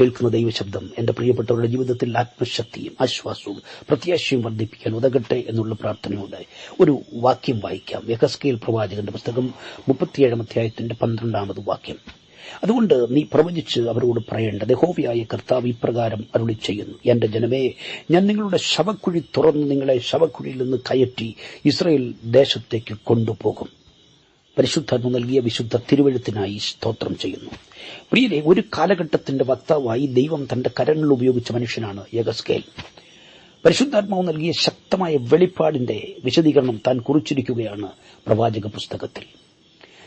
കേൾക്കുന്ന ദൈവശബ്ദം. എന്റെ പ്രിയപ്പെട്ടവരുടെ ജീവിതത്തിൽ ആത്മശക്തിയും ആശ്വാസവും പ്രത്യാശയും വർദ്ധിപ്പിക്കാൻ ഉതകട്ടെ എന്നുള്ള പ്രാർത്ഥനയോടെ ഒരു വാക്യം വായിക്കാം. യഹസ്കേൽ പ്രവാചകന്റെ പുസ്തകം മുപ്പത്തിയേഴാം അധ്യായത്തിന്റെ പന്ത്രണ്ടാമത് വാക്യം. അതുകൊണ്ട് നീ പ്രവചിച്ച് അവരോട് പറയേണ്ടത് ഹോവിയായ കർത്താവ് ഇപ്രകാരം അരുളി ചെയ്യുന്നു. എന്റെ ജനമേ ഞാൻ നിങ്ങളുടെ ശവക്കുഴി തുറന്ന് നിങ്ങളെ ശവക്കുഴിയിൽ നിന്ന് കയറ്റി ഇസ്രയേൽ ദേശത്തേക്ക് കൊണ്ടുപോകും. പരിശുദ്ധാത്മ നൽകിയ വിശുദ്ധ തിരുവഴുത്തിനായി സ്തോത്രം ചെയ്യുന്നു. പ്രിയരെ ഒരു കാലഘട്ടത്തിന്റെ വക്താവായി ദൈവം തന്റെ കരങ്ങൾ ഉപയോഗിച്ച മനുഷ്യനാണ് യഗസ്കേൽ പരിശുദ്ധാത്മാവ് നൽകിയ ശക്തമായ വെളിപ്പാടിന്റെ വിശദീകരണം താൻ കുറിച്ചിരിക്കുകയാണ് പ്രവാചക പുസ്തകത്തിൽ.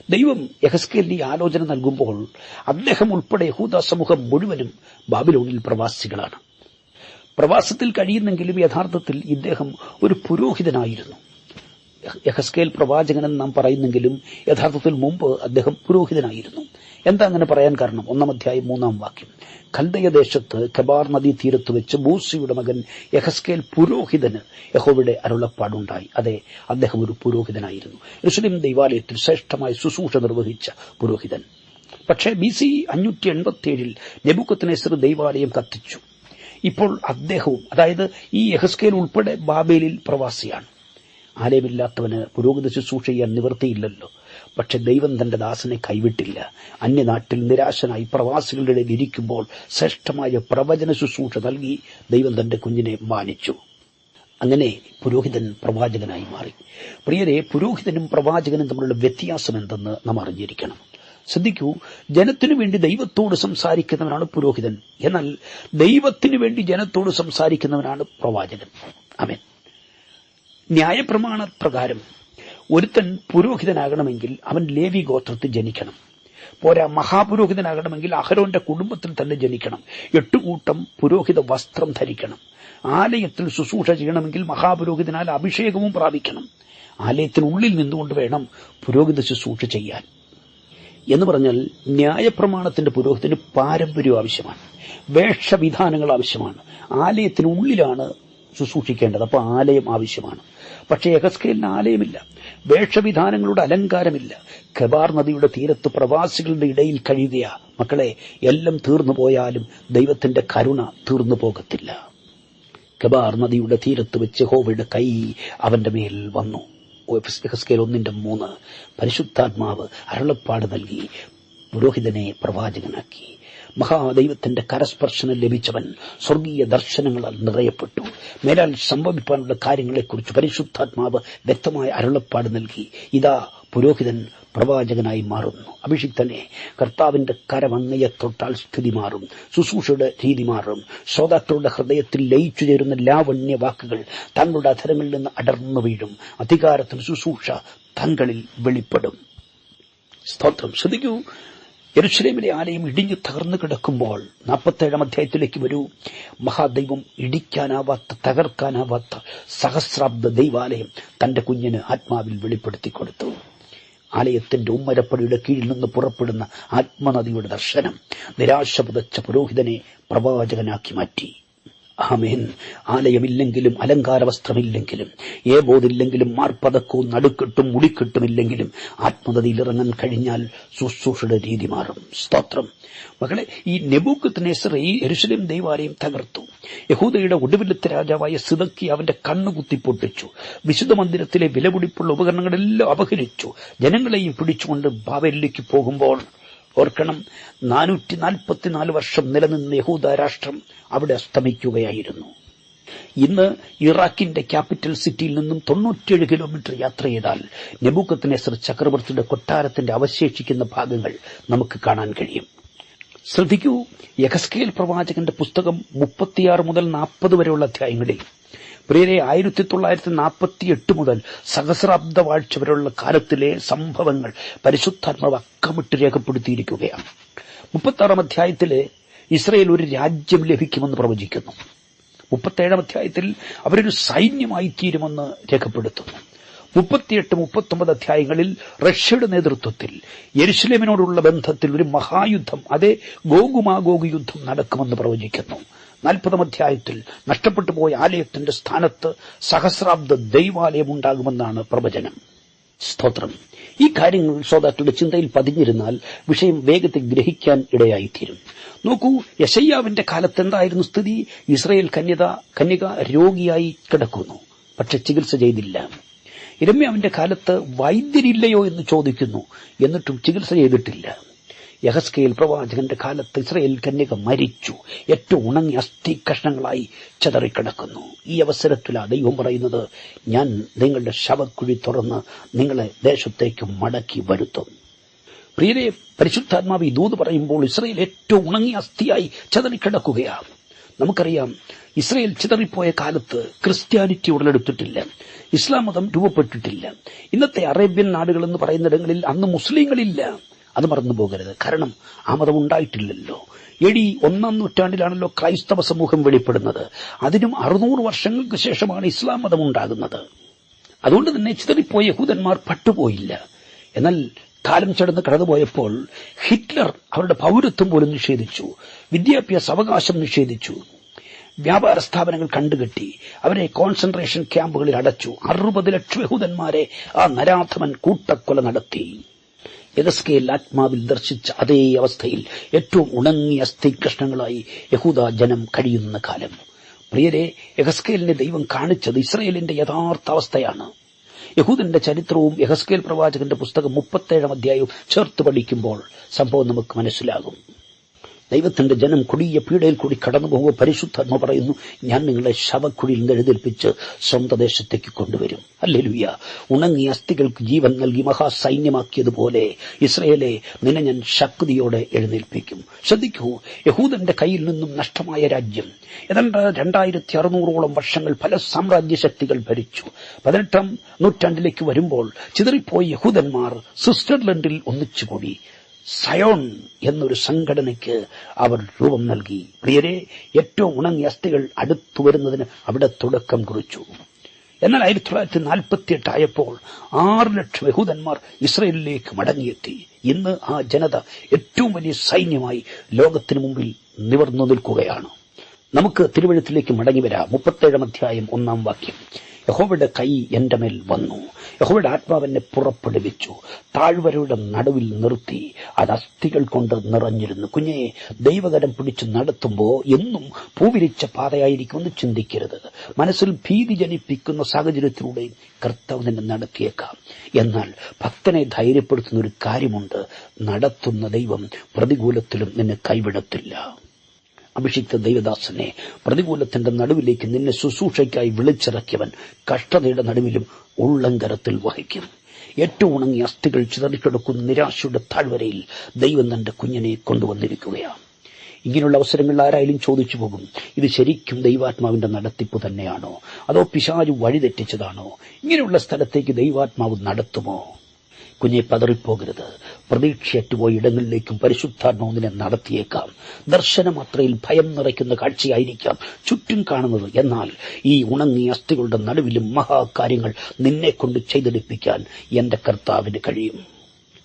ദൈവം യഹസ്കേലിന് ആലോചന നൽകുമ്പോൾ അദ്ദേഹം ഉൾപ്പെടെ യഹൂദ സമൂഹം മുഴുവനും ബാബിലോണിൽ പ്രവാസികളാണ്. പ്രവാസത്തിൽ കഴിയുന്നെങ്കിലും യഥാർത്ഥത്തിൽ ഇദ്ദേഹം ഒരു പുരോഹിതനായിരുന്നു. യഹസ്കേൽ പ്രവാചകനെന്ന് നാം പറയുന്നെങ്കിലും യഥാർത്ഥത്തിൽ മുമ്പ് അദ്ദേഹം പുരോഹിതനായിരുന്നു. എന്താ അങ്ങനെ പറയാൻ കാരണം? ഒന്നാം അധ്യായം മൂന്നാം വാക്യം. ഖൽദയ ദേശത്ത് കബാർ നദീ തീരത്ത് വെച്ച് മൂസിയുടെ മകൻ യഹസ്കേൽ പുരോഹിതന് യഹോവയുടെ അരുളപ്പാടുണ്ടായി. അതെ അദ്ദേഹം ഒരു പുരോഹിതനായിരുന്നു. ഋഷുലിം ദൈവാലയത്തിൽ ശ്രേഷ്ഠമായി ശുശ്രൂഷ നിർവഹിച്ച പുരോഹിതൻ. പക്ഷേ ബി സി അഞ്ഞൂറ്റി എൺപത്തിയേഴിൽ നെബുക്കത്തിനെസർ ദൈവാലയം കത്തിച്ചു. ഇപ്പോൾ അദ്ദേഹവും അതായത് ഈ യഹസ്കേൽ ഉൾപ്പെടെ ബാബേലിൽ പ്രവാസിയാണ്. ആലയമില്ലാത്തവന് പുരോഗതി ശുശ്രൂഷ ചെയ്യാൻ നിവൃത്തിയില്ലല്ലോ. പക്ഷെ ദൈവം തന്റെ ദാസനെ കൈവിട്ടില്ല. അന്യനാട്ടിൽ നിരാശനായി പ്രവാസികളുടെ ഇടയിൽ ഇരിക്കുമ്പോൾ ശ്രേഷ്ഠമായ പ്രവചന ശുശ്രൂഷ നൽകി ദൈവം തന്റെ കുഞ്ഞിനെ മാനിച്ചു. അങ്ങനെ പുരോഹിതൻ പ്രവാചകനായി മാറി. പ്രിയരെ പുരോഹിതനും പ്രവാചകനും തമ്മിലുള്ള വ്യത്യാസം എന്തെന്ന് നാം അറിഞ്ഞിരിക്കണം. ശ്രദ്ധിക്കൂ ജനത്തിനു വേണ്ടി ദൈവത്തോട് സംസാരിക്കുന്നവനാണ് പുരോഹിതൻ. എന്നാൽ ദൈവത്തിനു വേണ്ടി ജനത്തോട് സംസാരിക്കുന്നവനാണ് പ്രവാചകൻ. അവൻ ന്യായപ്രമാണ പ്രകാരം ഒരുത്തൻ പുരോഹിതനാകണമെങ്കിൽ അവൻ ലേവി ഗോത്രത്തിൽ ജനിക്കണം. പോരാ മഹാപുരോഹിതനാകണമെങ്കിൽ അഹരോന്റെ കുടുംബത്തിൽ തന്നെ ജനിക്കണം. എട്ടുകൂട്ടം പുരോഹിത വസ്ത്രം ധരിക്കണം. ആലയത്തിൽ ശുശ്രൂഷ ചെയ്യണമെങ്കിൽ മഹാപുരോഹിതനാൽ അഭിഷേകവും പ്രാപിക്കണം. ആലയത്തിനുള്ളിൽ നിന്നുകൊണ്ട് വേണം പുരോഹിത ശുശ്രൂഷ ചെയ്യാൻ. എന്ന് പറഞ്ഞാൽ ന്യായപ്രമാണത്തിന്റെ പുരോഹിതന് പാരമ്പര്യം ആവശ്യമാണ്. വേഷവിധാനങ്ങൾ ആവശ്യമാണ്. ആലയത്തിനുള്ളിലാണ് ശുശ്രൂഷിക്കേണ്ടത് അപ്പോൾ ആലയം ആവശ്യമാണ്. പക്ഷേ യഹസ്കേലിന് ആലയമില്ല. വേഷവിധാനങ്ങളുടെ അലങ്കാരമില്ല. ഖബാർ നദിയുടെ തീരത്ത് പ്രവാസികളുടെ ഇടയിൽ കഴിയുക മക്കളെ എല്ലാം തീർന്നു പോയാലും ദൈവത്തിന്റെ കരുണ തീർന്നു പോകത്തില്ല. ഖബാർ നദിയുടെ തീരത്ത് വെച്ച് ഹോവയുടെ കൈ അവന്റെ മേൽ വന്നു. എഹസ്കേൽ ഒന്നിന്റെ മൂന്ന്. പരിശുദ്ധാത്മാവ് അരുളപ്പാട് നൽകി പുരോഹിതനെ പ്രവാചകനാക്കി. മഹാദൈവത്തിന്റെ കരസ്പർശനം ലഭിച്ചവൻ സ്വർഗീയ ദർശനങ്ങളാൽ നിറയപ്പെട്ടു. മേലാൽ സംഭവിക്കാനുള്ള കാര്യങ്ങളെക്കുറിച്ച് പരിശുദ്ധാത്മാവ് വ്യക്തമായ അരുളപ്പാട് നൽകി. ഇതാ പുരോഹിതൻ പ്രവാചകനായി മാറുന്നു. അഭിഷിക്തനെ കർത്താവിന്റെ കരമങ്ങയെ തൊട്ടാൽ സ്ഥിതി മാറും. ശുശ്രൂഷയുടെ രീതി മാറും. ശ്രോതാക്കളുടെ ഹൃദയത്തിൽ ലയിച്ചു ചേരുന്ന ലാവണ്യ വാക്കുകൾ തങ്ങളുടെ അധരങ്ങളിൽ നിന്ന് അടർന്നു വീഴും. അധികാരത്തിൽ ശുശ്രൂഷ തങ്ങളിൽ വെളിപ്പെടും. സ്തോത്രം. ശ്രദ്ധിക്കൂ. യെരുഷലേമിലെ ആലയം ഇടിഞ്ഞു തകർന്നു കിടക്കുമ്പോൾ നാൽപ്പത്തേഴാം അധ്യായത്തിലേക്ക് വരൂ. മഹാദൈവം ഇടിക്കാനാവാത്ത തകർക്കാനാവാത്ത സഹസ്രാബ്ദ ദൈവാലയം തന്റെ കുഞ്ഞിന് ആത്മാവിൽ വെളിപ്പെടുത്തി കൊടുത്തു. ആലയത്തിന്റെ ഉമ്മരപ്പടിയുടെ കീഴിൽ നിന്ന് പുറപ്പെടുന്ന ആത്മനദിയുടെ ദർശനം നിരാശ പുതച്ച പുരോഹിതനെ പ്രവാചകനാക്കി മാറ്റി. ആമേൻ. ആലയമില്ലെങ്കിലും അലങ്കാര വസ്ത്രമില്ലെങ്കിലും ഏബോധില്ലെങ്കിലും മാർപ്പതക്കവും നടുക്കെട്ടും മുടിക്കെട്ടുമില്ലെങ്കിലും ആത്മതയിൽ ഇറങ്ങാൻ കഴിഞ്ഞാൽ ശുശ്രൂഷയുടെ രീതി മാറും. സ്തോത്രം. മകളെ ഈ നെബൂക്കത്ത് നെസർ ഈ എരുസലേം ദൈവാലയം തകർത്തു. യഹൂദയുടെ ഒടുവിലത്തെ രാജാവായ സിതക്കി അവന്റെ കണ്ണു കുത്തിപ്പൊട്ടിച്ചു. വിശുദ്ധ മന്ദിരത്തിലെ വിലപിടിപ്പുള്ള ഉപകരണങ്ങളെല്ലാം അപഹരിച്ചു. ജനങ്ങളെയും പിടിച്ചുകൊണ്ട് ബാബലിലേക്ക് പോകുമ്പോൾ ഓർക്കണം നാനൂറ്റി നാൽപ്പത്തിനാല് വർഷം നിലനിന്ന യഹൂദ രാഷ്ട്രം അവിടെ അസ്തമിക്കുകയായിരുന്നു. ഇന്ന് ഇറാഖിന്റെ ക്യാപിറ്റൽ സിറ്റിയിൽ നിന്നും തൊണ്ണൂറ്റിയേഴ് കിലോമീറ്റർ യാത്ര ചെയ്താൽ നെബൂക്കത്ത് നെസർ ചക്രവർത്തിയുടെ കൊട്ടാരത്തിന്റെ അവശേഷിക്കുന്ന ഭാഗങ്ങൾ നമുക്ക് കാണാൻ കഴിയും. ശ്രദ്ധിക്കൂ യഹസ്കേൽ പ്രവാചകന്റെ പുസ്തകം മുപ്പത്തിയാറ് മുതൽ നാൽപ്പത് വരെയുള്ള അധ്യായങ്ങളിൽ പ്രിയരെ ആയിരത്തി തൊള്ളായിരത്തി നാൽപ്പത്തി എട്ട് മുതൽ സഹസ്രാബ്ദ വാഴ്ച വരെയുള്ള കാലത്തിലെ സംഭവങ്ങൾ പരിശുദ്ധാത്മാവ് അക്കമിട്ട് രേഖപ്പെടുത്തിയിരിക്കുകയാണ്. മുപ്പത്താറാം അധ്യായത്തിൽ ഇസ്രയേൽ ഒരു രാജ്യം ലഭിക്കുമെന്ന് പ്രവചിക്കുന്നു. മുപ്പത്തേഴാം അധ്യായത്തിൽ അവരൊരു സൈന്യമായി തീരുമെന്ന് രേഖപ്പെടുത്തുന്നു. മുപ്പത്തിയെട്ട് മുപ്പത്തൊമ്പത് അധ്യായങ്ങളിൽ റഷ്യയുടെ നേതൃത്വത്തിൽ യെരുസലേമിനോടുള്ള ബന്ധത്തിൽ ഒരു മഹായുദ്ധം അതേ ഗോഗുമാഗോഗ് യുദ്ധം നടക്കുമെന്ന് പ്രവചിക്കുന്നു. നാൽപ്പതാം അധ്യായത്തിൽ നഷ്ടപ്പെട്ടു പോയ ആലയത്തിന്റെ സ്ഥാനത്ത് സഹസ്രാബ്ദ ദൈവാലയം ഉണ്ടാകുമെന്നാണ് പ്രവചനം. സ്തോത്രം. ഈ കാര്യങ്ങൾ ശ്രോതാക്കളുടെ ചിന്തയിൽ പതിഞ്ഞിരുന്നാൽ വിഷയം വേഗത്തിൽ ഗ്രഹിക്കാൻ ഇടയായിത്തീരും. നോക്കൂ യശയ്യാവിന്റെ കാലത്ത് എന്തായിരുന്നു സ്ഥിതി? ഇസ്രയേൽ കന്യത കന്യക രോഗിയായി കിടക്കുന്നു. പക്ഷെ ചികിത്സ ചെയ്തില്ല. ഇരമ്യാവിന്റെ കാലത്ത് വൈദ്യരില്ലയോ എന്ന് ചോദിക്കുന്നു. എന്നിട്ടും ചികിത്സ ചെയ്തിട്ടില്ല. യഹസ്കേൽ പ്രവാചകന്റെ കാലത്ത് ഇസ്രയേൽ കന്യക മരിച്ചു. ഏറ്റവും ഉണങ്ങി അസ്ഥി കഷ്ണങ്ങളായി ചെതറിക്കിടക്കുന്നു. ഈ അവസരത്തിലാണ് ദൈവം പറയുന്നത് ഞാൻ നിങ്ങളുടെ ശവക്കുഴി തുറന്ന് നിങ്ങളെ ദേശത്തേക്ക് മടക്കി വരുത്തും. പ്രിയരെ പരിശുദ്ധാത്മാവി ഈ ദൂത് പറയുമ്പോൾ ഇസ്രയേൽ ഏറ്റവും ഉണങ്ങിയ അസ്ഥിയായി ചെതറിക്കിടക്കുകയാണ്. നമുക്കറിയാം ഇസ്രയേൽ ചിതറിപ്പോയ കാലത്ത് ക്രിസ്ത്യാനിറ്റി ഉടലെടുത്തിട്ടില്ല. ഇസ്ലാം മതം രൂപപ്പെട്ടിട്ടില്ല. ഇന്നത്തെ അറേബ്യൻ നാടുകൾ എന്ന് പറയുന്നിടങ്ങളിൽ അന്ന് മുസ്ലിങ്ങളില്ല. അത് മറന്നു പോകരുത്. കാരണം ആ മതം ഉണ്ടായിട്ടില്ലല്ലോ. എടി ഒന്നാം നൂറ്റാണ്ടിലാണല്ലോ ക്രൈസ്തവ സമൂഹം വെളിപ്പെടുന്നത്. അതിനും അറുന്നൂറ് വർഷങ്ങൾക്ക് ശേഷമാണ് ഇസ്ലാം മതം ഉണ്ടാകുന്നത്. അതുകൊണ്ട് തന്നെ ചിതറിപ്പോയ യഹൂദന്മാർ പട്ടുപോയില്ല. എന്നാൽ കാലം ചടന്ന് കടന്നുപോയപ്പോൾ ഹിറ്റ്ലർ അവരുടെ പൗരത്വം പോലും നിഷേധിച്ചു. വിദ്യാഭ്യാസ അവകാശം നിഷേധിച്ചു. വ്യാപാര സ്ഥാപനങ്ങൾ കണ്ടുകെട്ടി അവരെ കോൺസെൻട്രേഷൻ ക്യാമ്പുകളിൽ അടച്ചു. അറുപത് ലക്ഷം യഹൂദന്മാരെ ആ നരാധമൻ കൂട്ടക്കൊല നടത്തി. യഗസ്കേൽ ആത്മാവിൽ ദർശിച്ച അതേ അവസ്ഥയിൽ ഏറ്റവും ഉണങ്ങിയ അസ്ഥികഷ്ണങ്ങളായി യഹൂദ ജനം കഴിയുന്ന കാലം. പ്രിയരെ യഹസ്കേലിനെ ദൈവം കാണിച്ചത് ഇസ്രയേലിന്റെ യഥാർത്ഥ അവസ്ഥയാണ്. യഹൂദന്റെ ചരിത്രവും യഹസ്കേൽ പ്രവാചകന്റെ പുസ്തകം മുപ്പത്തേഴാം അധ്യായവും ചേർത്ത് പഠിക്കുമ്പോൾ സംഭവം നമുക്ക് മനസ്സിലാകും. ദൈവത്തിന്റെ ജനം കൊടിയ പീഡയിൽ കൂടി കടന്നു പോകുമ്പോൾ പരിശുദ്ധാത്മ പറയുന്നു ഞാൻ നിങ്ങളെ ശവക്കുഴിയിൽ നിന്ന് എഴുന്നേൽപ്പിച്ച് സ്വന്തം ദേശത്തേക്ക് കൊണ്ടുവരും. അല്ലെലുയ്യ ഉണങ്ങിയ അസ്ഥികൾക്ക് ജീവൻ നൽകി മഹാസൈന്യമാക്കിയതുപോലെ ഇസ്രയേലെ നിന്നെ ഞാൻ ശക്തിയോടെ എഴുന്നേൽപ്പിക്കും. ശ്രദ്ധിക്കൂ യഹൂദന്റെ കയ്യിൽ നിന്നും നഷ്ടമായ രാജ്യം. ഏതാണ്ട് രണ്ടായിരത്തി അറുന്നൂറോളം വർഷങ്ങൾ പല സാമ്രാജ്യ ശക്തികൾ ഭരിച്ചു. പതിനെട്ടാം നൂറ്റാണ്ടിലേക്ക് വരുമ്പോൾ ചിതറിപ്പോയ യഹൂദന്മാർ സ്വിറ്റ്സർലൻഡിൽ ഒന്നിച്ചുകൂടി. സയോൺ എന്നൊരു സംഘടനയ്ക്ക് അവർ രൂപം നൽകി. പ്രിയരെ ഏറ്റവും ഉണങ്ങിയ അസ്ഥികൾ അടുത്തു വരുന്നതിന് അവിടെ തുടക്കം കുറിച്ചു. എന്നാൽ ആയിരത്തി തൊള്ളായിരത്തി നാൽപ്പത്തിയെട്ട് ആയപ്പോൾ ആറ് ലക്ഷം യഹൂദന്മാർ ഇസ്രയേലിലേക്ക് മടങ്ങിയെത്തി. ഇന്ന് ആ ജനത ഏറ്റവും വലിയ സൈന്യമായി ലോകത്തിനു മുമ്പിൽ നിവർന്നു നിൽക്കുകയാണ്. നമുക്ക് തിരുവഴുത്തിലേക്ക് മടങ്ങി വരാം. മുപ്പത്തേഴാം അധ്യായം ഒന്നാം വാക്യം. യഹോവയുടെ കൈ എന്റെ മേൽ വന്നു. യഹോവയുടെ ആത്മാവെന്നെ പുറപ്പെടുവിച്ചു. താഴ്വരയുടെ നടുവിൽ നിർത്തി. അത് അസ്ഥികൾ കൊണ്ട് നിറഞ്ഞിരുന്നു. കുഞ്ഞെ ദൈവകരം പിടിച്ചു നടത്തുമ്പോൾ എന്നും പൂവിരിച്ച പാതയായിരിക്കുമെന്ന് ചിന്തിക്കരുത്. മനസ്സിൽ ഭീതി ജനിപ്പിക്കുന്ന സാഹചര്യത്തിലൂടെ കർത്താവ് നിന്നെ നടത്തിയേക്കാം. എന്നാൽ ഭക്തനെ ധൈര്യപ്പെടുത്തുന്ന ഒരു കാര്യമുണ്ട്. നടത്തുന്ന ദൈവം പ്രതികൂലത്തിലും നിന്നെ കൈവിടത്തില്ല. അഭിഷിക്ത ദൈവദാസനെ പ്രതികൂലത്തിന്റെ നടുവിലേക്ക് നിന്നെ ശുശ്രൂഷയ്ക്കായി വിളിച്ചിറക്കിയവൻ കഷ്ടതയുടെ നടുവിലും ഉള്ളങ്കരത്തിൽ വഹിക്കും. ഏറ്റവും ഉണങ്ങിയ അസ്ഥികൾ ചിതറിക്കിടക്കുന്ന നിരാശയുടെ താഴ്വരയിൽ ദൈവം തന്റെ കുഞ്ഞിനെ കൊണ്ടുവന്നിരിക്കുകയാണ്. ഇങ്ങനെയുള്ള അവസരങ്ങളിൽ ആരായാലും ചോദിച്ചു പോകും ഇത് ശരിക്കും ദൈവാത്മാവിന്റെ നടത്തിപ്പ് തന്നെയാണോ? അതോ പിശാജ് വഴിതെറ്റിച്ചതാണോ? ഇങ്ങനെയുള്ള സ്ഥലത്തേക്ക് ദൈവാത്മാവ് നടത്തുമോ? കുഞ്ഞെ പതറിപ്പോകരുത്. പ്രതീക്ഷയറ്റുപോയ ഇടങ്ങളിലേക്കും പരിശുദ്ധാത്മാവിനെ നടത്തിയേക്കാം. ദർശനമാത്രയിൽ ഭയം നിറയ്ക്കുന്ന കാഴ്ചയായിരിക്കാം ചുറ്റും കാണുന്നത്. എന്നാൽ ഈ ഉണങ്ങിയ അസ്ഥികളുടെ നടുവിലും മഹാകാര്യങ്ങൾ നിന്നെക്കൊണ്ട് ചെയ്തെടുപ്പിക്കാൻ എന്റെ കർത്താവിന് കഴിയും.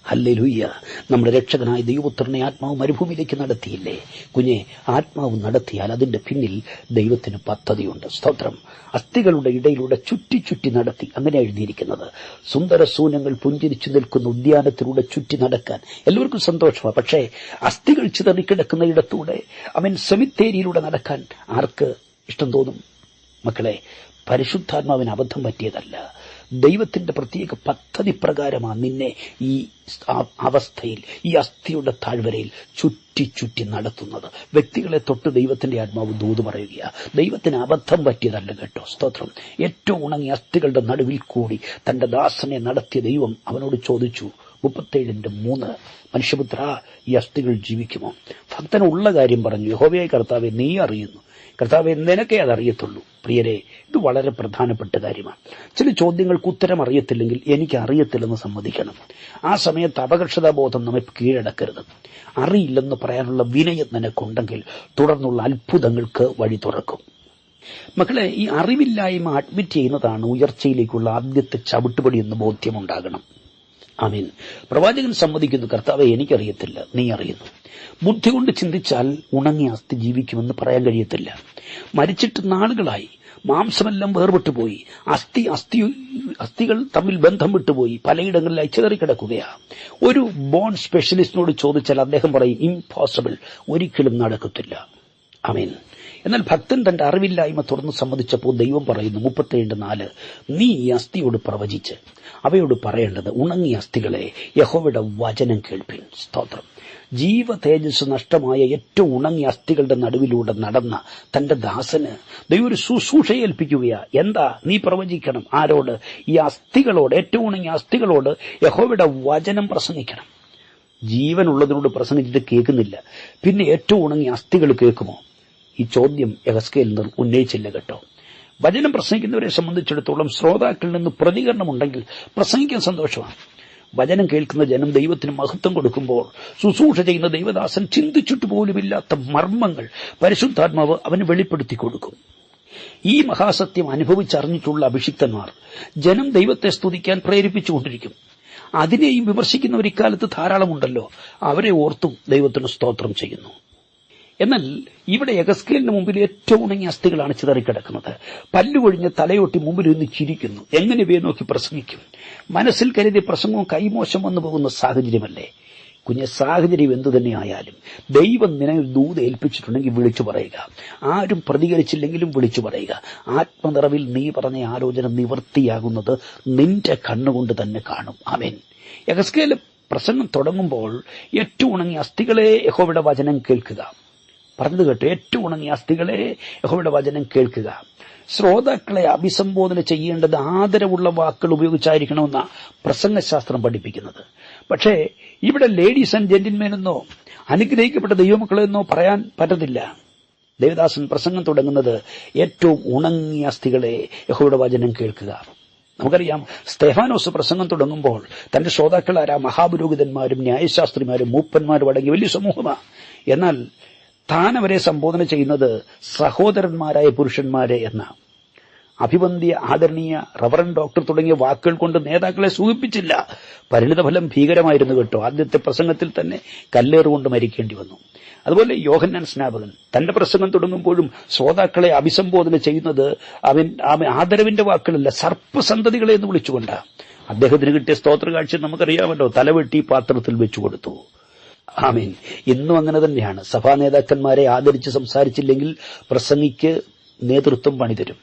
ഹല്ലേലൂയ്യ നമ്മുടെ രക്ഷകനായ ദൈവപുത്രനെ ആത്മാവ് മരുഭൂമിയിലേക്ക് നടത്തിയില്ലേ? കുഞ്ഞെ ആത്മാവ് നടത്തിയാൽ അതിന്റെ പിന്നിൽ ദൈവത്തിന് പദ്ധതിയുണ്ട്. സ്തോത്രം. അസ്ഥികളുടെ ഇടയിലൂടെ ചുറ്റി ചുറ്റി നടത്തി. അങ്ങനെ എഴുതിയിരിക്കുന്നത്. സുന്ദര സൂനങ്ങൾ പുഞ്ചിരിച്ചു നിൽക്കുന്ന ഉദ്യാനത്തിലൂടെ ചുറ്റി നടക്കാൻ. എല്ലാവർക്കും സന്തോഷമാണ് പക്ഷേ അസ്ഥികൾ ചിതറിക്കിടക്കുന്ന ഇടത്തൂടെ അവൻ സെമിത്തേരിയിലൂടെ നടക്കാൻ ആർക്ക് ഇഷ്ടം തോന്നും? മക്കളെ പരിശുദ്ധാത്മാവിന് അബദ്ധം പറ്റിയതല്ല. ദൈവത്തിന്റെ പ്രത്യേക പദ്ധതി പ്രകാരമാണ് നിന്നെ ഈ അവസ്ഥയിൽ ഈ അസ്ഥിയുടെ താഴ്വരയിൽ ചുറ്റി ചുറ്റി നടത്തുന്നത്. വ്യക്തികളെ തൊട്ട് ദൈവത്തിന്റെ ആത്മാവ് ദൂത് പറയുക ദൈവത്തിന് അബദ്ധം പറ്റിയതല്ല കേട്ടോ സ്തോത്രം. ഏറ്റവും ഉണങ്ങിയ അസ്ഥികളുടെ നടുവിൽ കൂടി തന്റെ ദാസനെ നടത്തിയ ദൈവം അവനോട് ചോദിച്ചു മുപ്പത്തേഴിന്റെ മൂന്ന് മനുഷ്യപുത്ര ഈ അസ്ഥികൾ ജീവിക്കുമോ? ഭക്തനുള്ള കാര്യം പറഞ്ഞു. യഹോവയായ കർത്താവെ നീ അറിയുന്നു. കർത്താവെ നിനക്കേ അതറിയത്തുള്ളൂ. പ്രിയരെ ഇത് വളരെ പ്രധാനപ്പെട്ട കാര്യമാണ്. ചില ചോദ്യങ്ങൾക്ക് ഉത്തരം അറിയത്തില്ലെങ്കിൽ എനിക്ക് അറിയത്തില്ലെന്ന് സമ്മതിക്കണം. ആ സമയത്ത് അപകർഷതാബോധം നമ്മെ കീഴടക്കരുത്. അറിയില്ലെന്ന് പറയാനുള്ള വിനയം നിനക്കുണ്ടെങ്കിൽ തുടർന്നുള്ള അത്ഭുതങ്ങൾക്ക് വഴി തുറക്കും. മക്കളെ ഈ അറിവില്ലായ്മ അഡ്മിറ്റ് ചെയ്യുന്നതാണ് ഉയർച്ചയിലേക്കുള്ള ആദ്യത്തെ ചവിട്ടുപടി എന്ന് ബോധ്യമുണ്ടാകണം ആമീൻ. പ്രവാചകൻ സമ്മതിക്കുന്നു കർത്താവെ എനിക്കറിയത്തില്ല. നീ അറിയുന്നു. ബുദ്ധി കൊണ്ട് ചിന്തിച്ചാൽ ഉണങ്ങി അസ്ഥി ജീവിക്കുമെന്ന് പറയാൻ കഴിയത്തില്ല. മരിച്ചിട്ട് നാളുകളായി. മാംസമെല്ലാം വേർപെട്ടു പോയി അസ്ഥി അസ്ഥി അസ്ഥികൾ തമ്മിൽ ബന്ധം വിട്ടുപോയി. പലയിടങ്ങളിൽ പലയിടങ്ങളിലായി കിടക്കുകയാണ് ഒരു ബോൺ സ്പെഷ്യലിസ്റ്റിനോട് ചോദിച്ചാൽ അദ്ദേഹം പറയും ഇംപോസിബിൾ. ഒരിക്കലും നടക്കത്തില്ല. അമീൻ എന്നാൽ ഭക്തൻ തന്റെ അറിവില്ലായ്മ തുറന്ന് സമ്മതിച്ചപ്പോൾ ദൈവം പറയുന്നു മുപ്പത്തിരണ്ട് നാല് നീ ഈ അസ്ഥിയോട് പ്രവചിച്ച്. അവയോട് പറയേണ്ടത് ഉണങ്ങിയ അസ്ഥികളെ യഹോവയുടെ വചനം കേൾപ്പിൻ. സ്തോത്രം. ജീവ തേജസ് നഷ്ടമായ ഏറ്റവും ഉണങ്ങിയ അസ്ഥികളുടെ നടുവിലൂടെ നടന്ന തന്റെ ദാസന് ദൈവം ഒരു ശുശ്രൂഷ ഏൽപ്പിക്കുകയാ. എന്താ നീ പ്രവചിക്കണം? ആരോട്? ഈ അസ്ഥികളോട് ഏറ്റവും ഉണങ്ങിയ അസ്ഥികളോട് യഹോവയുടെ വചനം പ്രസംഗിക്കണം. ജീവനുള്ളതിനോട് പ്രസംഗിച്ചിട്ട് കേൾക്കുന്നില്ല. പിന്നെ ഏറ്റവും ഉണങ്ങിയ അസ്ഥികൾ കേൾക്കുമോ? ഈ ചോദ്യം യഹസ്കയിൽ ഉന്നയിച്ചില്ല കേട്ടോ. വചനം പ്രസംഗിക്കുന്നവരെ സംബന്ധിച്ചിടത്തോളം ശ്രോതാക്കളിൽ നിന്ന് പ്രതികരണമുണ്ടെങ്കിൽ പ്രസംഗിക്കാൻ സന്തോഷമാണ്. വചനം കേൾക്കുന്ന ജനം ദൈവത്തിന് മഹത്വം കൊടുക്കുമ്പോൾ ശുശ്രൂഷ ചെയ്യുന്ന ദൈവദാസൻ ചിന്തിച്ചിട്ട് പോലുമില്ലാത്ത മർമ്മങ്ങൾ പരിശുദ്ധാത്മാവ് അവന് വെളിപ്പെടുത്തി കൊടുക്കും. ഈ മഹാസത്യം അനുഭവിച്ചറിഞ്ഞിട്ടുള്ള അഭിഷിക്തന്മാർ ജനം ദൈവത്തെ സ്തുതിക്കാൻ പ്രേരിപ്പിച്ചുകൊണ്ടിരിക്കും. അതിനെയും വിമർശിക്കുന്നവർ ഇക്കാലത്ത് ധാരാളമുണ്ടല്ലോ. അവരെ ഓർത്തും ദൈവത്തിന് സ്തോത്രം ചെയ്യുന്നു. എന്നാൽ ഇവിടെ എഗസ്കേലിന് മുമ്പിൽ ഏറ്റവും ഉണങ്ങിയ അസ്ഥികളാണ് ചിതറിക്കിടക്കുന്നത്. പല്ലുകൊഴിഞ്ഞ് തലയൊട്ടി മുമ്പിൽ നിന്ന് ചിരിക്കുന്നു. എങ്ങനെ ഇവയെ നോക്കി പ്രസംഗിക്കും? മനസ്സിൽ കരുതി പ്രസംഗവും കൈമോശം വന്നു പോകുന്ന സാഹചര്യമല്ലേ? കുഞ്ഞെ സാഹചര്യം എന്തു തന്നെയായാലും ദൈവം നിന്നെ ദൂത് ഏൽപ്പിച്ചിട്ടുണ്ടെങ്കിൽ വിളിച്ചു പറയുക. ആരും പ്രതികരിച്ചില്ലെങ്കിലും വിളിച്ചു പറയുക. ആത്മനിറവിൽ നീ പറഞ്ഞ ആലോചന നിവൃത്തിയാകുന്നത് നിന്റെ കണ്ണുകൊണ്ട് തന്നെ കാണും. ആമേൻ. യഹസ്കേൽ പ്രസംഗം തുടങ്ങുമ്പോൾ ഏറ്റവും ഉണങ്ങിയ അസ്ഥികളെ യഹോവയുടെ വചനം കേൾക്കുക. പറഞ്ഞത് കേട്ടോ ഏറ്റവും ഉണങ്ങിയ അസ്ഥികളെ യഹോയുടെ വചനം കേൾക്കുക. ശ്രോതാക്കളെ അഭിസംബോധന ചെയ്യേണ്ടത് ആദരവുള്ള വാക്കുകൾ ഉപയോഗിച്ചായിരിക്കണമെന്ന പ്രസംഗശാസ്ത്രം പഠിപ്പിക്കുന്നത്. പക്ഷേ ഇവിടെ ലേഡീസ് ആൻഡ് ജെന്റിൽമെനെന്നോ അനുഗ്രഹിക്കപ്പെട്ട ദൈവമക്കളെന്നോ പറയാൻ പറ്റത്തില്ല. ദേവദാസൻ പ്രസംഗം തുടങ്ങുന്നത് ഏറ്റവും ഉണങ്ങിയ അസ്ഥികളെ യഹോയുടെ വചനം കേൾക്കുക. നമുക്കറിയാം സ്തേഫാനോസ് പ്രസംഗം തുടങ്ങുമ്പോൾ തന്റെ ശ്രോതാക്കളാരാ മഹാപുരോഹിതന്മാരും ന്യായശാസ്ത്രിമാരും മൂപ്പന്മാരും അടങ്ങിയ വലിയ സമൂഹമാണ് എന്നാൽ താൻ അവരെ സംബോധന ചെയ്യുന്നത് സഹോദരന്മാരായ പുരുഷന്മാരെ എന്ന അഭിവന്ധ്യ ആദരണീയ റവറൻ ഡോക്ടർ തുടങ്ങിയ വാക്കുകൾ കൊണ്ട് നേതാക്കളെ സൂചിപ്പിച്ചില്ല. പരിണിതഫലം ഭീകരമായിരുന്നു കേട്ടോ. ആദ്യത്തെ പ്രസംഗത്തിൽ തന്നെ കല്ലേറുകൊണ്ട് മരിക്കേണ്ടി വന്നു. അതുപോലെ യോഹന്നാൻ സ്നാപകൻ തന്റെ പ്രസംഗം തുടങ്ങുമ്പോഴും ശ്രോതാക്കളെ അഭിസംബോധന ചെയ്യുന്നത് അവൻ ആദരവിന്റെ വാക്കുകളല്ല സർപ്പസന്തതികളെ എന്ന് വിളിച്ചുകൊണ്ടാണ്. അദ്ദേഹത്തിന് കിട്ടിയ സ്തോത്രകാഴ്ച നമുക്കറിയാമല്ലോ. തലവെട്ടി പാത്രത്തിൽ വെച്ചു കൊടുത്തു. ആമീൻ. ഇന്നും അങ്ങനെ തന്നെയാണ്. സഭാ നേതാക്കന്മാരെ ആദരിച്ച് സംസാരിച്ചില്ലെങ്കിൽ പ്രസംഗിക്ക് നേതൃത്വം പണിതരും.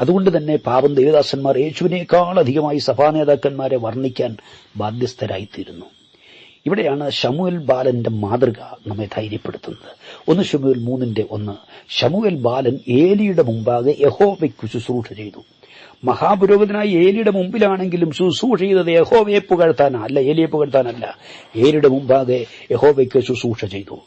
അതുകൊണ്ട് തന്നെ പാപം ദേവദാസന്മാർ യേശുവിനേക്കാൾ അധികമായി സഭാ നേതാക്കന്മാരെ വർണിക്കാൻ ബാധ്യസ്ഥരായിത്തീരുന്നു. ഇവിടെയാണ് ഷമുവൽ ബാലന്റെ മാതൃക നമ്മെ ധൈര്യപ്പെടുത്തുന്നത്. ഒന്ന് ഷമുവൽ മൂന്നിന്റെ ഒന്ന്. ഷമുവൽ ബാലൻ ഏലിയുടെ മുമ്പാകെ യഹോവയ്ക്ക് ശുശ്രൂഷ ചെയ്തു. മഹാപുരോഹിതനായ ഏലിയുടെ മുമ്പിലാണെങ്കിലും ശുശ്രൂഷ ചെയ്തത് യഹോവയെ പുകഴ്ത്താനാ. അല്ല ഏലിയെ പുകഴ്ത്താനല്ല. ഏലിയുടെ മുമ്പാകെ യഹോവയ്ക്ക് ശുശ്രൂഷ ചെയ്തു.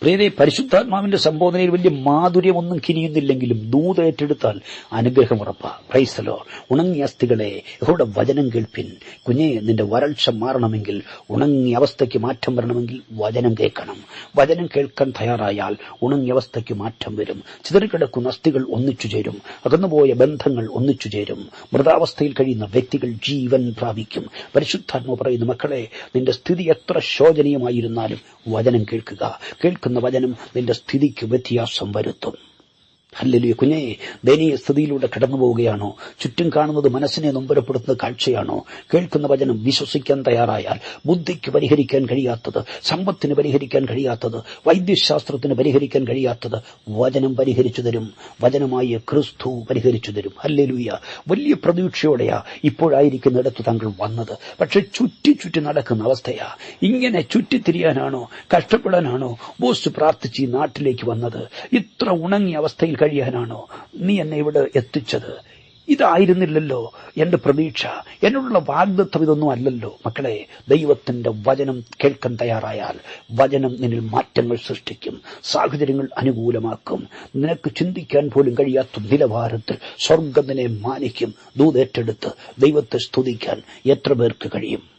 പ്രിയരെ പരിശുദ്ധാത്മാവിന്റെ സംബോധനയിൽ വലിയ മാധുര്യമൊന്നും കിനിയുന്നില്ലെങ്കിലും ദൂത് ഏറ്റെടുത്താൽ അനുഗ്രഹം ഉറപ്പാ. ക്രൈസ്തലോ ഉണങ്ങിയ അസ്ഥികളെ യഹോയുടെ വചനം കേൾപ്പിൻ. കുഞ്ഞെ നിന്റെ വരൾച്ച മാറണമെങ്കിൽ ഉണങ്ങിയ അവസ്ഥയ്ക്ക് മാറ്റം വരണമെങ്കിൽ വചനം കേൾക്കണം. വചനം കേൾക്കാൻ തയ്യാറായാൽ ഉണങ്ങിയ അവസ്ഥയ്ക്ക് മാറ്റം വരും. ചിതറിക്കിടക്കുന്ന അസ്ഥികൾ ഒന്നിച്ചു ചേരും. അകന്നുപോയ ബന്ധങ്ങൾ ഒന്നിച്ചു ചേരും. മൃതാവസ്ഥയിൽ കഴിയുന്ന വ്യക്തികൾ ജീവൻ പ്രാപിക്കും. പരിശുദ്ധാത്മ പറയുന്ന മക്കളെ നിന്റെ സ്ഥിതി എത്ര ശോചനീയമായിരുന്നാലും വചനം കേൾക്കുക. കേൾക്കുക കേൾക്കുന്ന വചനം നിന്റെ സ്ഥിതിക്ക് വ്യത്യാസം വരുത്തും. അല്ലല്ലോ കുഞ്ഞെ ദയനീയ സ്ഥിതിയിലൂടെ കടന്നു പോവുകയാണോ ചുറ്റും കാണുന്നത് മനസ്സിനെ നൊമ്പരപ്പെടുത്തുന്ന കാഴ്ചയാണോ? കേൾക്കുന്ന വചനം വിശ്വസിക്കാൻ തയ്യാറായാൽ ബുദ്ധിക്ക് പരിഹരിക്കാൻ കഴിയാത്തത് സമ്പത്തിന് പരിഹരിക്കാൻ കഴിയാത്തത് വൈദ്യശാസ്ത്രത്തിന് പരിഹരിക്കാൻ കഴിയാത്തത് വചനം പരിഹരിച്ചു തരും വചനമായ ക്രിസ്തു പരിഹരിച്ചു തരും. അല്ലെലുയ്യ വലിയ പ്രതീക്ഷയോടെയാ ഇപ്പോഴായിരിക്കുന്ന ഇടത്ത് താങ്കൾ വന്നത്. പക്ഷെ ചുറ്റി ചുറ്റി നടക്കുന്ന അവസ്ഥയാ. ഇങ്ങനെ ചുറ്റിത്തിരിയാനാണോ കഷ്ടപ്പെടാനാണോ ബോസ് പ്രാർത്ഥിച്ച് നാട്ടിലേക്ക് വന്നത്? ഇത്ര ഉണങ്ങിയ അവസ്ഥയിൽ കഴിയാനാണോ? നീ എന്നെ ഇവിടെ എത്തിച്ചത്. ഇതായിരുന്നില്ലല്ലോ എന്റെ പ്രതീക്ഷ. എന്നുള്ള വാഗ്ദത്വം ഇതൊന്നും അല്ലല്ലോ. മക്കളെ ദൈവത്തിന്റെ വചനം കേൾക്കാൻ തയ്യാറായാൽ വചനം നിന്നിൽ മാറ്റങ്ങൾ സൃഷ്ടിക്കും സാഹചര്യങ്ങൾ അനുകൂലമാക്കും. നിനക്ക് ചിന്തിക്കാൻ പോലും കഴിയാത്ത നിലവാരത്തിൽ സ്വർഗം മാനിക്കും. ദൂതേറ്റെടുത്ത് ദൈവത്തെ സ്തുതിക്കാൻ എത്ര പേർക്ക് കഴിയും?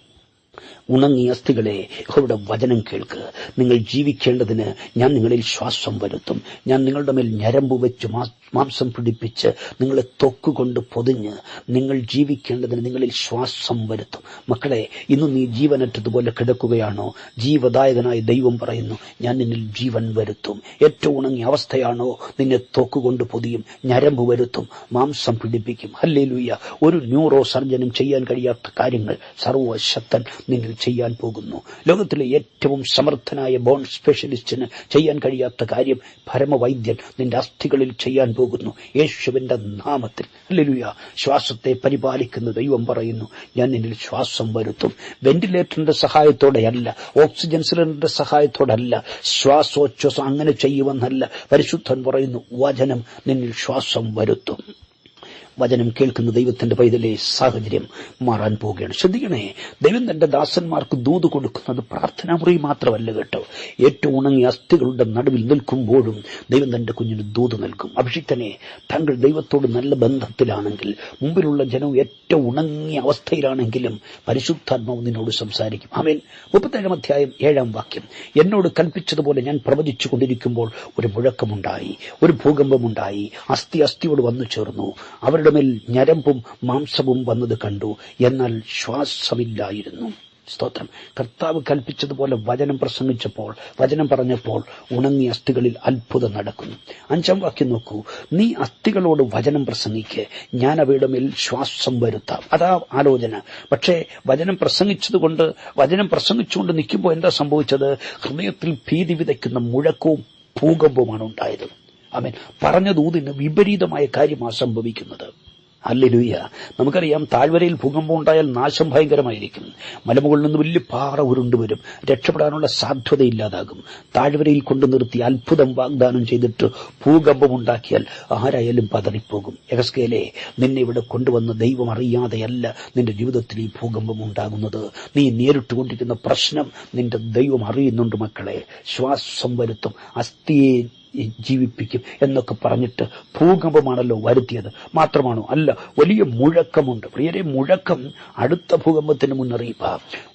ഉണങ്ങിയ അസ്ഥികളെ യഹോവയുടെ വചനം കേൾക്ക്. നിങ്ങൾ ജീവിക്കേണ്ടതിന് ഞാൻ നിങ്ങളിൽ ശ്വാസം വരുത്തും. ഞാൻ നിങ്ങളുടെ മേൽ ഞരമ്പ് വെച്ച് മാംസം പിടിപ്പിച്ച് നിങ്ങളെ തൊക്കുകൊണ്ട് പൊതിഞ്ഞ് നിങ്ങൾ ജീവിക്കേണ്ടതിന് നിങ്ങളിൽ ശ്വാസം വരുത്തും. മക്കളെ ഇന്ന് നീ ജീവനറ്റതുപോലെ കിടക്കുകയാണോ? ജീവദായകനായ ദൈവം പറയുന്നു ഞാൻ നിന്നിൽ ജീവൻ വരുത്തും. ഏറ്റവും ഉണങ്ങിയ അവസ്ഥയാണോ? നിന്നെ തൊക്കുകൊണ്ട് പൊതിയും ഞരമ്പ് വരുത്തും മാംസം പിടിപ്പിക്കും. ഹല്ലേലൂയ. ഒരു ന്യൂറോ സർജനും ചെയ്യാൻ കഴിയാത്ത കാര്യങ്ങൾ സർവശക്തൻ നിന്നിൽ ചെയ്യാൻ പോകുന്നു. ലോകത്തിലെ ഏറ്റവും സമർത്ഥനായ ബോൺ സ്പെഷ്യലിസ്റ്റിന് ചെയ്യാൻ കഴിയാത്ത കാര്യം പരമവൈദ്യൻ നിന്റെ അസ്ഥികളിൽ ചെയ്യാൻ പോകുന്നു. യേശുവിന്റെ നാമത്തിൽ. അല്ലെലുയ ശ്വാസത്തെ പരിപാലിക്കുന്ന ദൈവം പറയുന്നു ഞാൻ നിന്നിൽ ശ്വാസം വരുത്തും. വെന്റിലേറ്ററിന്റെ സഹായത്തോടെയല്ല ഓക്സിജൻ സിലിണ്ടറിന്റെ സഹായത്തോടല്ല ശ്വാസോച്ഛ്വാസം അങ്ങനെ ചെയ്യുമെന്നല്ല. പരിശുദ്ധൻ പറയുന്നു വചനം നിന്നിൽ ശ്വാസം വരുത്തും. വചനം കേൾക്കുന്ന ദൈവത്തിന്റെ പൈതലെ സാഹചര്യം മാറാൻ പോവുകയാണ്. ശ്രദ്ധിക്കണേ ദൈവം തന്റെ ദാസന്മാർക്ക് ദൂത് കൊടുക്കുന്നത് പ്രാർത്ഥനാ മുറി മാത്രമല്ല കേട്ടോ. ഏറ്റവും ഉണങ്ങിയ അസ്ഥികളുടെ നടുവിൽ നിൽക്കുമ്പോഴും ദൈവം തന്റെ കുഞ്ഞിന് ദൂത് നൽകും. അഭിഷിക്തനെ താങ്കൾ ദൈവത്തോട് നല്ല ബന്ധത്തിലാണെങ്കിൽ മുമ്പിലുള്ള ജനം ഏറ്റവും ഉണങ്ങിയ അവസ്ഥയിലാണെങ്കിലും പരിശുദ്ധാത്മാവ് നിന്നോട് സംസാരിക്കും. അവൻ മുപ്പത്തേഴാം അധ്യായം ഏഴാം വാക്യം. എന്നോട് കൽപ്പിച്ചതുപോലെ ഞാൻ പ്രവചിച്ചു കൊണ്ടിരിക്കുമ്പോൾ ഒരു മുഴക്കമുണ്ടായി ഒരു ഭൂകമ്പമുണ്ടായി. അസ്ഥി അസ്ഥിയോട് വന്നു ചേർന്നു. അവരുടെ മേൽ ഞരമ്പും മാംസവും വന്നത് കണ്ടു. എന്നാൽ ശ്വാസമില്ലായിരുന്നു. സ്തോത്രം. കർത്താവ് കൽപ്പിച്ചതുപോലെ വചനം പ്രസംഗിച്ചപ്പോൾ വചനം പറഞ്ഞപ്പോൾ ഉണങ്ങിയ അസ്ഥികളിൽ അത്ഭുതം നടക്കുന്നു. അഞ്ചാം വാക്യം നോക്കൂ. നീ അസ്ഥികളോട് വചനം പ്രസംഗിക്ക്. ഞാൻ അവയുടെ മേൽ ശ്വാസം വരുത്താം. അതാ ആലോചന. പക്ഷേ വചനം പ്രസംഗിച്ചതുകൊണ്ട് വചനം പ്രസംഗിച്ചുകൊണ്ട് നിൽക്കുമ്പോൾ എന്താ സംഭവിച്ചത്? ഹൃദയത്തിൽ ഭീതി വിതയ്ക്കുന്ന മുഴക്കവും ഭൂകമ്പവുമാണ് ഉണ്ടായത്. അവൻ പറഞ്ഞ ദൂതിന് വിപരീതമായ കാര്യമാണ് സംഭവിക്കുന്നത്. അല്ലെലുയ്യ നമുക്കറിയാം താഴ്വരയിൽ ഭൂകമ്പം ഉണ്ടായാൽ നാശം ഭയങ്കരമായിരിക്കും. മലമുകളിൽ നിന്ന് വലിയ പാറ ഉരുണ്ടുവരും രക്ഷപ്പെടാനുള്ള സാധ്യതയില്ലാതാകും താഴ്വരയിൽ കൊണ്ടു നിർത്തി അത്ഭുതം വാഗ്ദാനം ചെയ്തിട്ട് ഭൂകമ്പം ഉണ്ടാക്കിയാൽ ആരായാലും പതറിപ്പോകും. എഹസ്കേലെ നിന്നെ ഇവിടെ കൊണ്ടുവന്ന ദൈവം അറിയാതെയല്ല നിന്റെ ജീവിതത്തിൽ ഈ ഭൂകമ്പം ഉണ്ടാകുന്നത്. നീ നേരിട്ടുകൊണ്ടിരിക്കുന്ന പ്രശ്നം നിന്റെ ദൈവം അറിയുന്നുണ്ട് മക്കളെ. ശ്വാസം വരുത്തും. അസ്ഥിയെ ജീവിപ്പിക്കും എന്നൊക്കെ പറഞ്ഞിട്ട് ഭൂകമ്പമാണല്ലോ വരുത്തിയത്. മാത്രമാണോ? അല്ല വലിയ മുഴക്കമുണ്ട്. പ്രിയരെ മുഴക്കം അടുത്ത ഭൂകമ്പത്തിന് മുന്നറിയിപ്പ.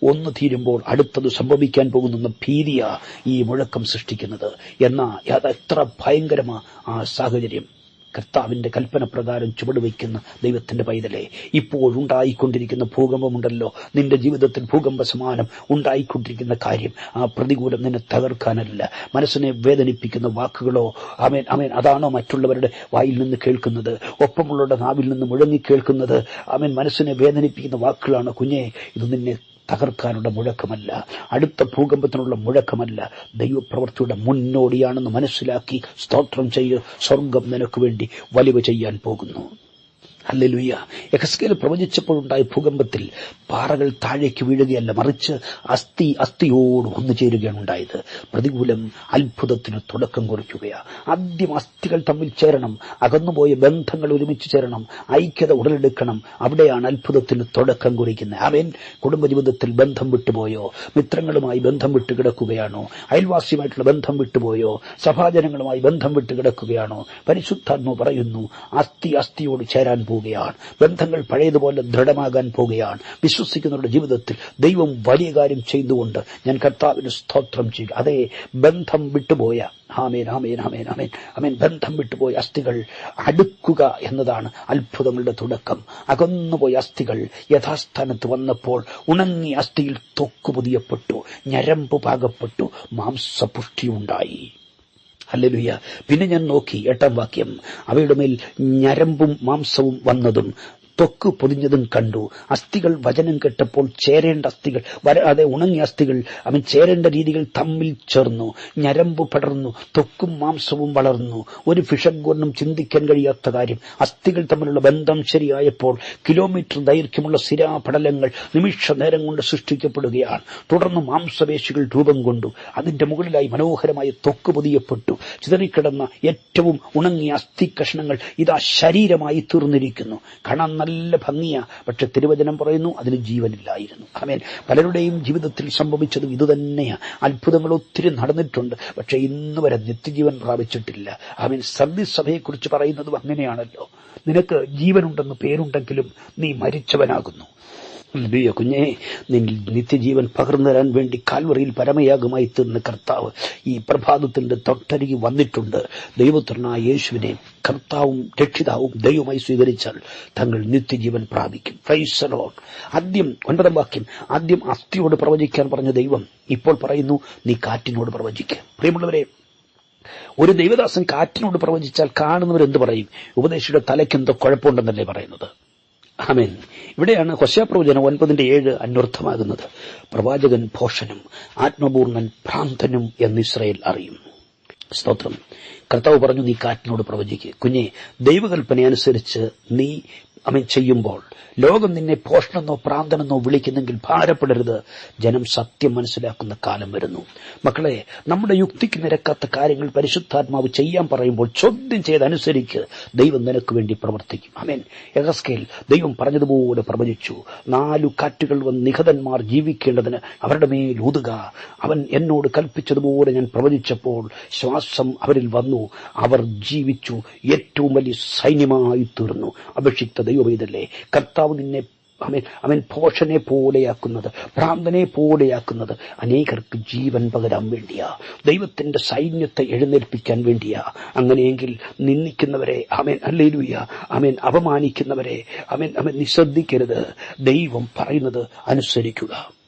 ഒന്ന് തീരുമ്പോൾ അടുത്തത് സംഭവിക്കാൻ പോകുന്ന ഭീതിയാ ഈ മുഴക്കം സൃഷ്ടിക്കുന്നത്. എന്നാ അത് എത്ര ഭയങ്കരമാ ആ സാഹചര്യം. കർത്താവിന്റെ കൽപ്പന പ്രകാരം ചുവടുവയ്ക്കുന്ന ദൈവത്തിന്റെ പൈതലെ ഇപ്പോഴുണ്ടായിക്കൊണ്ടിരിക്കുന്ന ഭൂകമ്പമുണ്ടല്ലോ. നിന്റെ ജീവിതത്തിൽ ഭൂകമ്പ സമാനം ഉണ്ടായിക്കൊണ്ടിരിക്കുന്ന കാര്യം ആ പ്രതികൂലം നിന്നെ തകർക്കാനല്ല. മനസ്സിനെ വേദനിപ്പിക്കുന്ന വാക്കുകളോ അമേൻ അമേൻ അതാണോ മറ്റുള്ളവരുടെ വായിൽ നിന്ന് കേൾക്കുന്നത്? ഒപ്പമുള്ളവരുടെ നാവിൽ നിന്ന് മുഴങ്ങി കേൾക്കുന്നത്? അമേൻ മനസ്സിനെ വേദനിപ്പിക്കുന്ന വാക്കുകളാണ് കുഞ്ഞെ ഇത് നിന്നെ തകർക്കാനുള്ള മുഴക്കമല്ല. അടുത്ത ഭൂകമ്പത്തിനുള്ള മുഴക്കമല്ല. ദൈവപ്രവൃത്തിയുടെ മുന്നോടിയാണെന്ന് മനസ്സിലാക്കി സ്തോത്രം ചെയ്ത് സ്വർഗം നിനക്ക് വേണ്ടി വലിവ് ചെയ്യാൻ പോകുന്നു. ഹല്ലേലൂയ. യഹസ്കേൽ പ്രവചിച്ചപ്പോഴുണ്ടായ ഭൂകമ്പത്തിൽ പാറകൾ താഴേക്ക് വീഴുകയല്ല മറിച്ച് അസ്ഥി അസ്ഥിയോട് ഒന്നു ചേരുകയാണ് ഉണ്ടായത്. പ്രതികൂലം അത്ഭുതത്തിന് തുടക്കം കുറിക്കുകയാണ് ആദ്യം അസ്ഥികൾ തമ്മിൽ ചേരണം അകന്നുപോയ ബന്ധങ്ങൾ ഒരുമിച്ച് ചേരണം ഐക്യത ഉടലെടുക്കണം. അവിടെയാണ് അത്ഭുതത്തിന് തുടക്കം കുറിക്കുന്നത്. അവൻ കുടുംബജീവിതത്തിൽ ബന്ധം വിട്ടുപോയോ? മിത്രങ്ങളുമായി ബന്ധം വിട്ടു കിടക്കുകയാണോ? അയൽവാസിയുമായിട്ടുള്ള ബന്ധം വിട്ടുപോയോ? സഭാജനങ്ങളുമായി ബന്ധം വിട്ടു കിടക്കുകയാണോ? പരിശുദ്ധാത്മ പറയുന്നു അസ്ഥി അസ്ഥിയോട് ചേരാൻ പോവുകയാണ്. ബന്ധങ്ങൾ പഴയതുപോലെ ദൃഢമാകാൻ പോവുകയാണ്. വിശ്വസിക്കുന്നവരുടെ ജീവിതത്തിൽ ദൈവം വലിയ കാര്യം ചെയ്തുകൊണ്ട് ഞാൻ കർത്താവിന് സ്തോത്രം ചെയ്യുക. അതേ ബന്ധം വിട്ടുപോയ ആമേൻ ആമേൻ ആമേൻ ആമേൻ ആമേൻ ബന്ധം വിട്ടുപോയ അസ്ഥികൾ അടുക്കുക എന്നതാണ് അത്ഭുതങ്ങളുടെ തുടക്കം. അകന്നുപോയ അസ്ഥികൾ യഥാസ്ഥാനത്ത് വന്നപ്പോൾ ഉണങ്ങിയ അസ്ഥിയിൽ തൊക്കു പുതിയപ്പെട്ടു ഞരമ്പ് പാകപ്പെട്ടു മാംസപുഷ്ടിയുണ്ടായി ഹല്ലേലൂയ. പിന്നെ ഞാൻ നോക്കി എട്ടാം വാക്യം. അവയുടെ മേൽ ഞരമ്പും മാംസവും വന്നതും ത്വക്ക് പൊതിഞ്ഞതും കണ്ടു. അസ്ഥികൾ വചനം കേട്ടപ്പോൾ ചേരേണ്ട അസ്ഥികൾ വരാതെ ഉണങ്ങിയ അസ്ഥികൾ അവൻ ചേരേണ്ട രീതികൾ തമ്മിൽ ചേർന്നു. ഞരമ്പ് പടർന്നു ത്വക്കും മാംസവും വളർന്നു. ഒരു ഫിഷഗോണിനും ചിന്തിക്കാൻ കഴിയാത്ത കാര്യം. അസ്ഥികൾ തമ്മിലുള്ള ബന്ധം ശരിയായപ്പോൾ കിലോമീറ്റർ ദൈർഘ്യമുള്ള സിരാപടലങ്ങൾ നിമിഷ നേരം കൊണ്ട് സൃഷ്ടിക്കപ്പെടുകയാണ്. തുടർന്ന് മാംസപേശികൾ രൂപം കൊണ്ടു. അതിന്റെ മുകളിലായി മനോഹരമായ ത്വക്ക് പൊതിയപ്പെട്ടു. ചിതറിക്കിടന്ന ഏറ്റവും ഉണങ്ങിയ അസ്ഥി കഷ്ണങ്ങൾ ഇതാ ശരീരമായി തീർന്നിരിക്കുന്നു. കാണാൻ നല്ല ഭംഗിയാ. പക്ഷെ തിരുവചനം പറയുന്നു അതിന് ജീവനില്ലായിരുന്നു. ആമേൻ. പലരുടെയും ജീവിതത്തിൽ സംഭവിച്ചതും ഇതുതന്നെയാ അത്ഭുതങ്ങൾ ഒത്തിരി നടന്നിട്ടുണ്ട്. പക്ഷെ ഇന്ന് വരെ നിത്യജീവൻ പ്രാപിച്ചിട്ടില്ല. ആമേൻ. സഭയെക്കുറിച്ച് പറയുന്നതും അങ്ങനെയാണല്ലോ. നിനക്ക് ജീവനുണ്ടെന്ന് പേരുണ്ടെങ്കിലും നീ മരിച്ചവനാകുന്നു. ഹല്ലേലൂയ. കുഞ്ഞേ നിത്യജീവൻ പകർന്നു തരാൻ വേണ്ടി കാൽവറിയിൽ പരമയാഗമായി തീർന്ന കർത്താവ് ഈ പ്രഭാതത്തിന്റെ തൊട്ടരികി വന്നിട്ടുണ്ട്. ദൈവത്തിനായ യേശുവിനെ കർത്താവും രക്ഷിതാവും ദൈവമായി സ്വീകരിച്ചാൽ തങ്ങൾ നിത്യജീവൻ പ്രാപിക്കും. ഫ്രൈസലോൺ ആദ്യം ഒൻപതാം വാക്യം ആദ്യം അസ്ഥിയോട് പ്രവചിക്കാൻ പറഞ്ഞ ദൈവം ഇപ്പോൾ പറയുന്നു നീ കാറ്റിനോട് പ്രവചിക്കുക പ്രിയമുള്ളവരെ ഒരു ദൈവദാസൻ കാറ്റിനോട് പ്രവചിച്ചാൽ കാണുന്നവരെന്ത് പറയും? ഉപദേശിയുടെ തലയ്ക്കെന്തോ കുഴപ്പമുണ്ടെന്നല്ലേ പറയുന്നത്? ആമേൻ. ഇവിടെയാണ് ഹൊശാപ്രവചനം ഒൻപതിന്റെ ഏഴ് അന്വർത്ഥമാകുന്നത്. പ്രവാചകൻ ഭോഷനും ആത്മപൂർണൻ ഭ്രാന്തനും എന്ന് ഇസ്രയേൽ അറിയും. സ്തോത്രം. കർത്താവ് പറഞ്ഞു നീ കാറ്റിനോട് പ്രവചിക്കുക കുഞ്ഞെ ദൈവകൽപ്പന അനുസരിച്ച് നീ അവൻ ചെയ്യുമ്പോൾ ലോകം നിന്നെ പോഷണെന്നോ പ്രാന്തനെന്നോ വിളിക്കുന്നെങ്കിൽ ഭാരപ്പെടരുത്. ജനം സത്യം മനസ്സിലാക്കുന്ന കാലം വരുന്നു. മക്കളെ നമ്മുടെ യുക്തിക്ക് നിരക്കാത്ത കാര്യങ്ങൾ പരിശുദ്ധാത്മാവ് ചെയ്യാൻ പറയുമ്പോൾ ചോദ്യം ചെയ്തനുസരിച്ച് ദൈവം നിനക്ക് വേണ്ടി പ്രവർത്തിക്കും. അമേൻ യഹസ്കേൽ ദൈവം പറഞ്ഞതുപോലെ പ്രവചിച്ചു. നാലു കാറ്റുകൾ വന്ന് നിഹതന്മാർ ജീവിക്കേണ്ടതിന് അവരുടെ മേൽ ഊതുക. അവൻ എന്നോട് കൽപ്പിച്ചതുപോലെ ഞാൻ പ്രവചിച്ചപ്പോൾ ശ്വാസം അവരിൽ വന്നു. അവർ ജീവിച്ചു. ഏറ്റവും വലിയ സൈന്യമായി തീർന്നു. അപേക്ഷിക്ത ഇതല്ലേ കർത്താവ് നിന്നെ അവൻ അവൻ പോഷനെ പോലെയാക്കുന്നത് ഭ്രാന്തനെ പോലെയാക്കുന്നത് അനേകർക്ക് ജീവൻ പകരാൻ വേണ്ടിയാ. ദൈവത്തിന്റെ സൈന്യത്തെ എഴുന്നേൽപ്പിക്കാൻ വേണ്ടിയാ. അങ്ങനെയെങ്കിൽ നിന്ദിക്കുന്നവരെ അവൻ അല്ലേലുയ അവൻ അപമാനിക്കുന്നവരെ അവൻ അവൻ നിശ്രദ്ധിക്കരുത്. ദൈവം പറയുന്നത് അനുസരിക്കുക.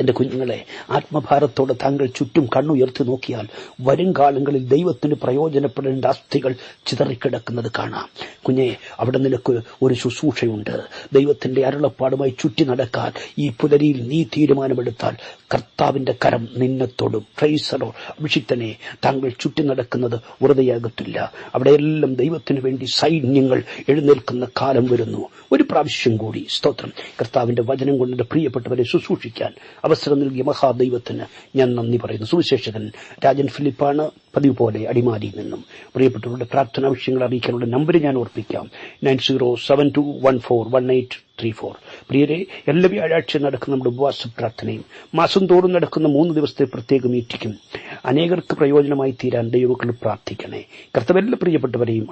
എന്റെ കുഞ്ഞുങ്ങളെ ആത്മഭാരത്തോടെ താങ്കൾ ചുറ്റും കണ്ണുയർത്തി നോക്കിയാൽ വരും കാലങ്ങളിൽ ദൈവത്തിന് പ്രയോജനപ്പെടേണ്ട അസ്ഥികൾ ചിതറിക്കിടക്കുന്നത് കാണാം. കുഞ്ഞെ അവിടെ നിനക്ക് ഒരു ശുശ്രൂഷയുണ്ട്. ദൈവത്തിന്റെ അരുളപ്പാടുമായി ചുറ്റി നടക്കാൻ ഈ പുലരിയിൽ നീ തീരുമാനമെടുത്താൽ കർത്താവിന്റെ കരം നിന്നെ തൊടും. ഫ്രൈസറോ അഭിഷിക്തനെ താങ്കൾ ചുറ്റി നടക്കുന്നത് വെറുതെയാകത്തില്ല. അവിടെയെല്ലാം ദൈവത്തിന് വേണ്ടി സൈന്യങ്ങൾ എഴുന്നേൽക്കുന്ന കാലം വരുന്നു. ഒരു പ്രാവശ്യം കൂടി സ്തോത്രം. കർത്താവിന്റെ വചനം കൊണ്ട് പ്രിയപ്പെട്ടവരെ ശുശ്രൂഷിക്കാൻ അവസരം നൽകിയ മഹാദൈവത്തിന് ഞാൻ നന്ദി പറയുന്നു. സുവിശേഷകൻ രാജൻ ഫിലിപ്പാണ് പതിവ് പോലെ അടിമാലിയിൽ നിന്നും. പ്രിയപ്പെട്ടവരുടെ പ്രാർത്ഥനാ വിഷയങ്ങൾ അറിയിക്കാനുള്ള നമ്പർ ഞാൻ ഓർപ്പിക്കാം. Nine zero seven two one four one eight three four. പ്രിയരെ എല്ലാ വ്യാഴാഴ്ച നടക്കുന്ന നമ്മുടെ ഉപവാസ പ്രാർത്ഥനയും മാസം തോറും നടക്കുന്ന മൂന്ന് ദിവസത്തെ പ്രത്യേക മീറ്റിക്കും അനേകർക്ക് പ്രയോജനമായി തീരാൻ ദൈവങ്ങൾ പ്രാർത്ഥിക്കണേ. കർത്തവല്ല പ്രിയപ്പെട്ടവരെയും